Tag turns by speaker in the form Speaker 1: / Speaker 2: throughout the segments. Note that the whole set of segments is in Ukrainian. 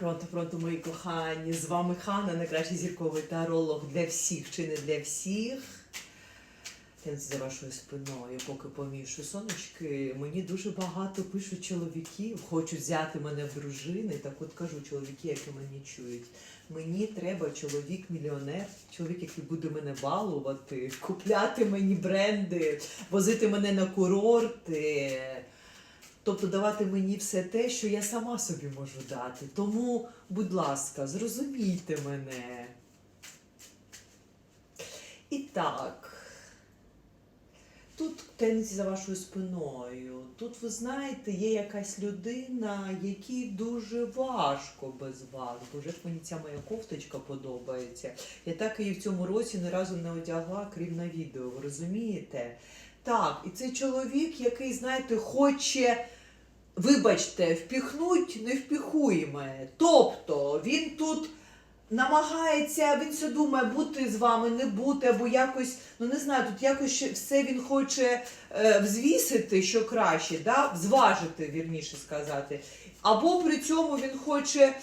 Speaker 1: Пронто, пронто, мої кохані, з вами Хана, найкращий зірковий таролог для всіх чи не для всіх. Тенці за вашою спиною, поки помішу сонечки, мені дуже багато пишуть чоловіків, хочуть взяти мене в дружини. Так от кажу, чоловіки, які мене чують. Мені треба чоловік-мільйонер, чоловік, який буде мене балувати, купляти мені бренди, возити мене на курорти. Тобто давати мені все те, що я сама собі можу дати. Тому, будь ласка, зрозумійте мене. І так. Тут тенці за вашою спиною. Тут, ви знаєте, є якась людина, якій дуже важко без вас. Боже, як мені ця моя кофточка подобається. Я так її в цьому році ні разу не одягла, крім на відео. Ви розумієте? Так, і цей чоловік, який, знаєте, хоче, вибачте, впіхнуть невпіхуєме. Тобто він тут намагається, він все думає, бути з вами, не бути, або якось, ну не знаю, тут якось все він хоче е, взвісити, що краще, да? зважити, вірніше сказати. Або при цьому він хоче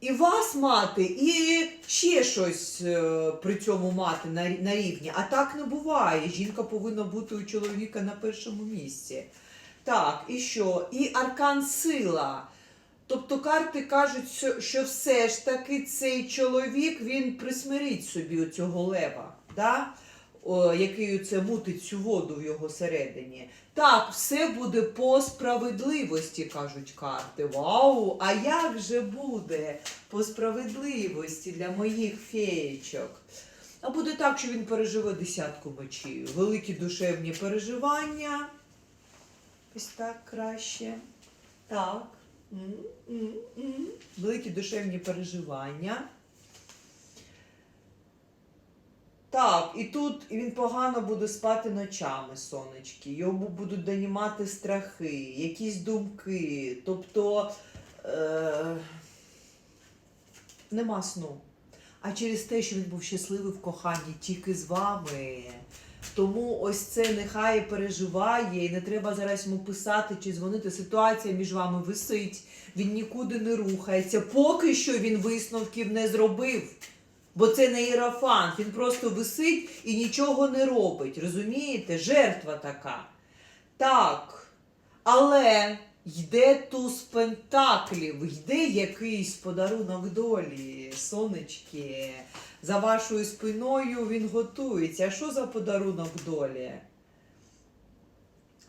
Speaker 1: і вас мати, і ще щось е, при цьому мати на, на рівні. А так не буває. Жінка повинна бути у чоловіка на першому місці. Так, і що? І аркан сила. Тобто карти кажуть, що- все ж таки цей чоловік він присмирить собі оцього лева, да? О, який це мутить цю воду в його середині. Так, все буде по справедливості, кажуть карти. Вау! А як же буде по справедливості для моїх феєчок? А буде так, що він переживе десятку мечів. Великі душевні переживання. Ось так краще. Так. М, м, м. Великі душевні переживання. Так, і тут він погано буде спати ночами, сонечки. Йому будуть донімати страхи, якісь думки. Тобто е- нема сну. А через те, що він був щасливий в коханні тільки з вами. Тому ось це нехай переживає, і не треба зараз йому писати чи дзвонити. Ситуація між вами висить, він нікуди не рухається. Поки що він висновків не зробив. Бо це не іерофант, він просто висить і нічого не робить. Розумієте? Жертва така. Так. Але йде туз пентаклів, йде якийсь подарунок долі, сонечки. За вашою спиною він готується. Що за подарунок долі?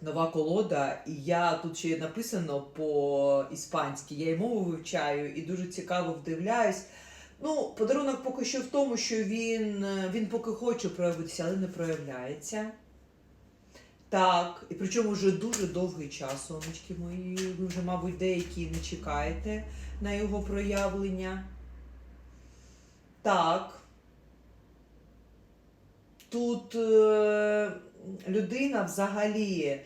Speaker 1: Нова колода, і я тут ще написано по-іспанськи, я й мову вивчаю і дуже цікаво вдивляюсь. Ну, подарунок поки що в тому, що він, він поки хоче проявитися, але не проявляється. Так, і причому вже дуже довгий час, сонечки мої. Ви вже, мабуть, деякі не чекаєте на його проявлення. Так. Тут е, людина взагалі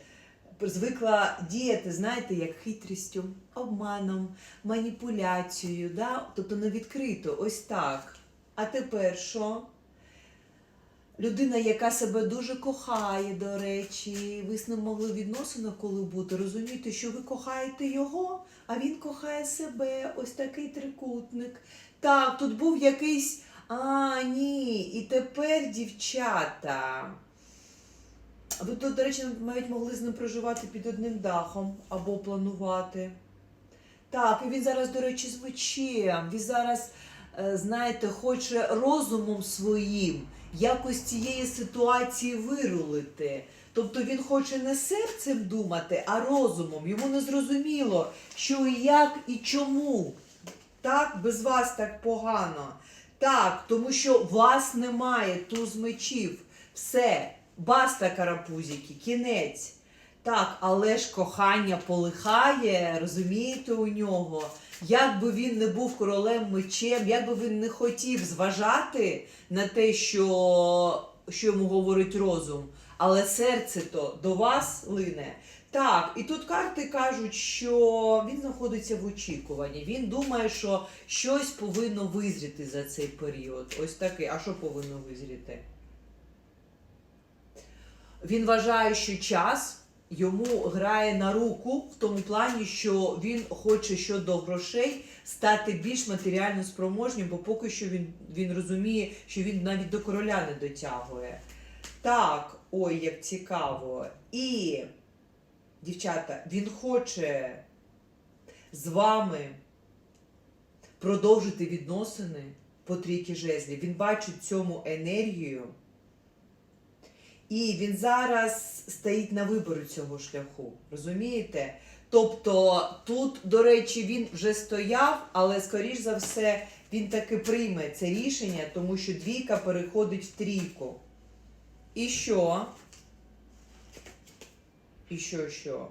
Speaker 1: звикла діяти, знаєте, як хитрістю, обманом, маніпуляцією, да? тобто не відкрито, ось так. А тепер що? Людина, яка себе дуже кохає, до речі, ви з ним могли відносини коли бути, розумієте, що ви кохаєте його, а він кохає себе. Ось такий трикутник. Так, тут був якийсь. А, ні. І тепер, дівчата. Ви тут, до речі, навіть могли з ним проживати під одним дахом або планувати. Так, і він зараз, до речі, з мечем. Він зараз, е, знаєте, хоче розумом своїм якось цієї ситуації вирулити. Тобто він хоче не серцем думати, а розумом. Йому не зрозуміло, що і як і чому. Так, без вас так погано. Так, тому що вас немає туз мечів. Все, баста карапузіки, кінець. Так, але ж кохання полихає, розумієте, у нього. Як би він не був королем мечем, як би він не хотів зважати на те, що, що йому говорить розум, але серце то до вас лине. Так, і тут карти кажуть, що він знаходиться в очікуванні. Він думає, що щось повинно визріти за цей період. Ось такий. А що повинно визріти? Він вважає, що час йому грає на руку в тому плані, що він хоче щодо грошей стати більш матеріально спроможнім, бо поки що він, він розуміє, що він навіть до короля не дотягує. Так, ой, як цікаво. І, дівчата, він хоче з вами продовжити відносини по трійки жезлів. Він бачить цьому енергію. І він зараз стоїть на виборі цього шляху. Розумієте? Тобто тут, до речі, він вже стояв, але скоріш за все він таки прийме це рішення, тому що двійка переходить в трійку. І що? І що, що?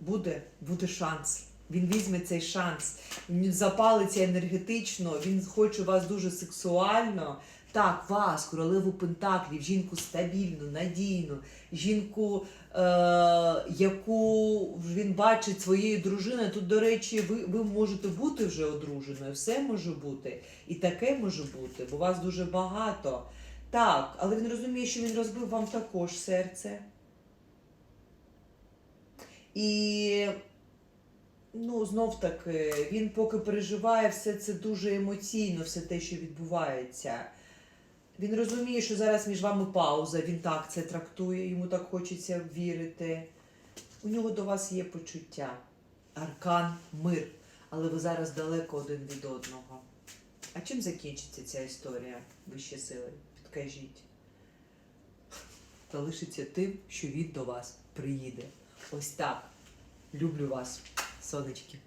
Speaker 1: Буде, буде шанс. Він візьме цей шанс. Він запалиться енергетично, він хоче вас дуже сексуально. Так, вас, королеву Пентаклів, жінку стабільну, надійну, жінку, е- яку він бачить своєю дружиною. Тут, до речі, ви, ви можете бути вже одруженою, все може бути. І таке може бути, бо вас дуже багато. Так, але він розуміє, що він розбив вам також серце. І ну, знов таки, він поки переживає все це дуже емоційно, все те, що відбувається. Він розуміє, що зараз між вами пауза, він так це трактує, йому так хочеться вірити. У нього до вас є почуття, аркан, мир, але ви зараз далеко один від одного. А чим закінчиться ця історія, вищі сили? Підкажіть. Та лишиться тим, що він до вас приїде. Ось так. Люблю вас, сонечки.